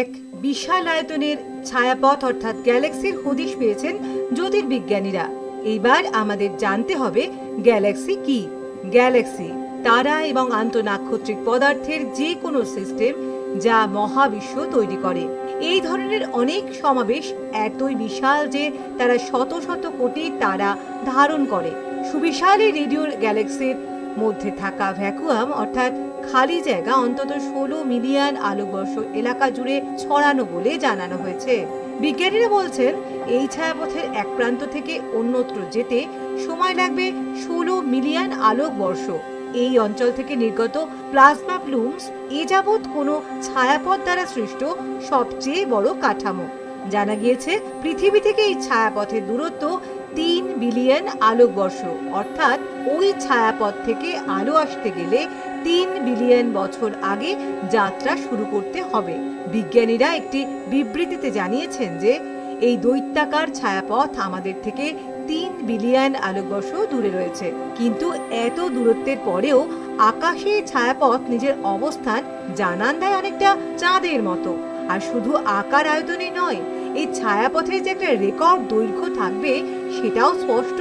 এক বিশাল আয়তনের ছায়াপথ অর্থাৎ গ্যালাক্সির হদিশ পেয়েছেন জ্যোতির্বিজ্ঞানীরা। এইবার আমাদের জানতে হবে গ্যালাক্সি কি? গ্যালাক্সি তারা এবং আন্তনাক্ষত্রিক পদার্থের যে কোনো সিস্টেম যা মহাবিশ্ব তৈরি করে। এই ধরনের অনেক সমাবেশ এতই বিশাল যে তারা শত শত কোটি তারা ধারণ করে। সুবিশাল এই গ্যালাক্সির মধ্যে থাকা ভ্যাকুয়াম, অর্থাৎ খালি জায়গা, অন্তত ষোলো মিলিয়ন আলোকবর্ষ এলাকা জুড়ে ছড়ানো বলে জানানো হয়েছে। বিজ্ঞানীরা বলছেন, এই ছায়াপথের এক প্রান্ত থেকে অন্যত্র যেতে সময় লাগবে ষোলো মিলিয়ন আলোকবর্ষ। এই অঞ্চল থেকে নির্গত প্লাজমা প্লুমস এ যাবৎ কোনো ছায়াপথ দ্বারা সৃষ্ট সবচেয়ে বড় কাঠামো। জানা গিয়েছে, পৃথিবী থেকে এই ছায়াপথের দূরত্ব তিন বিলিয়ন আলোকবর্ষ অর্থাৎ ওই ছায়াপথ থেকে আলো আসতে গেলে তিন বিলিয়ন বছর আগে যাত্রা শুরু করতে হবে। বিজ্ঞানীরা একটি বিবৃতিতে জানিয়েছেন যে, এই দৈত্যাকার ছায়াপথ আমাদের থেকে তিন বিলিয়ন আলোকবর্ষ দূরে রয়েছে। কিন্তু এত দূরত্বের পরেও আকাশে ছায়াপথ নিজের অবস্থান জানান দেয় অনেকটা চাঁদের মতো। আর শুধু আকার আয়তনে নয় এই ছায়াপথের যে একটা রেকর্ড দৈর্ঘ্য থাকবে, সেটাও স্পষ্ট।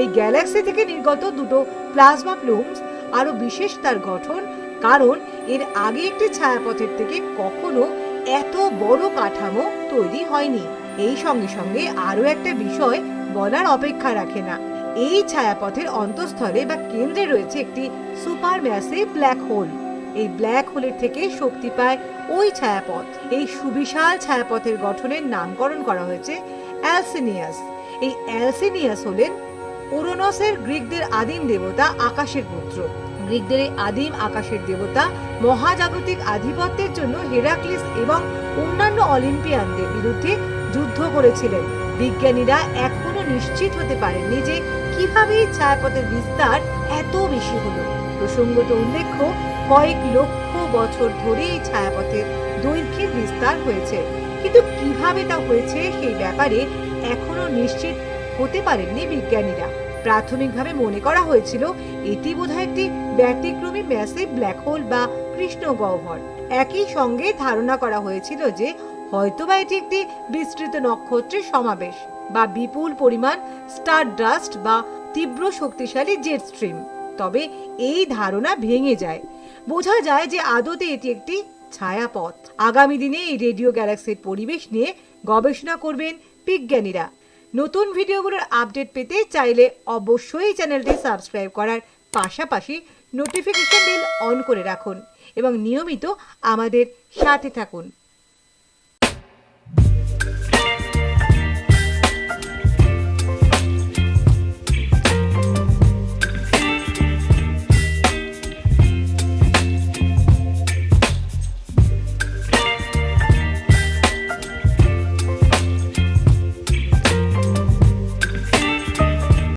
এই গ্যালাক্সি থেকে নির্গত দুটো প্লাজমা প্লুমস আরও বিশেষ তার গঠন, কারণ এর আগে একটি ছায়াপথের থেকে কখনো এত বড় কাঠামো তৈরি হয়নি। এই সঙ্গে সঙ্গে আরও একটা বিষয় বলার অপেক্ষা রাখে না। এই ছায়াপথের অন্তঃস্থলে বা কেন্দ্রে রয়েছে একটি সুপার ম্যাসিভ ব্ল্যাক হোল। এই ব্ল্যাক হোলের থেকে শক্তি পায় ওই ছায়াপথ। এই সুবিশাল ছায়াপথের গঠনের নামকরণ করা হয়েছে অ্যালসিনিয়াস। এই অ্যালসিনিয়াস হলেন ওরোনসের গ্রিকদের আদিম দেবতা আকাশের পুত্র। গ্রিকদের এই আদিম আকাশের দেবতা মহাজাগতিক আধিপত্যের জন্য হেরাক্লিস এবং অন্যান্য অলিম্পিয়ানদের বিরুদ্ধে যুদ্ধ করেছিলেন। বিজ্ঞানীরা এখনও নিশ্চিত হতে পারেননি যে কীভাবে এই ছায়াপথের বিস্তার এত বেশি হলো। প্রসঙ্গত উল্লেখ্য কয়েক লক্ষ বছর ধরে এই ছায়াপথের দৈর্ঘ্যের বিস্তার হয়েছে। কিন্তু কীভাবে তা হয়েছে সেই ব্যাপারে এখনও নিশ্চিত হতে পারেননি বিজ্ঞানীরা। প্রাথমিকভাবে মনে করা হয়েছিল, এটি বোধহয় একটি ব্যতিক্রমী ম্যাসিভ ব্ল্যাক হোল বা কৃষ্ণ গহ্বর। একই সঙ্গে ধারণা করা হয়েছিল যে হয়তোবা এটি একটি বিস্তৃত নক্ষত্রের সমাবেশ বা বিপুল পরিমাণ স্টার ডাস্ট বা তীব্র শক্তিশালী জেট স্ট্রিম তবে এই ধারণা ভেঙে যায়। বোঝা যায় যে আদতে এটি একটি ছায়াপথ। আগামী দিনে এই রেডিও গ্যালাক্সির পরিবেশ নিয়ে গবেষণা করবেন বিজ্ঞানীরা। নতুন ভিডিওগুলোর আপডেট পেতে চাইলে অবশ্যই চ্যানেলটি সাবস্ক্রাইব করার পাশাপাশি নোটিফিকেশন বেল অন করে রাখুন এবং নিয়মিত আমাদের সাথে থাকুন।